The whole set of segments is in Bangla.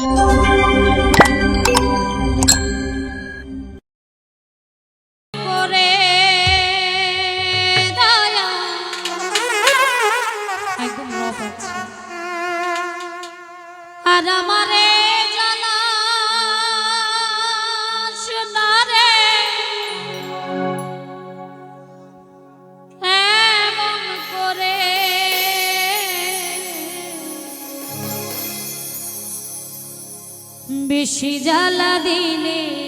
呜。বেশি জ্বালা দিলে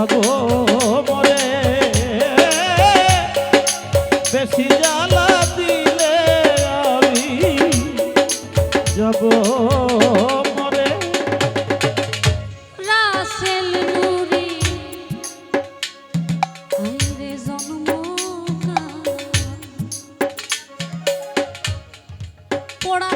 যাব মরে। বেশি জ্বালা দিলে আমি যাব পোড়া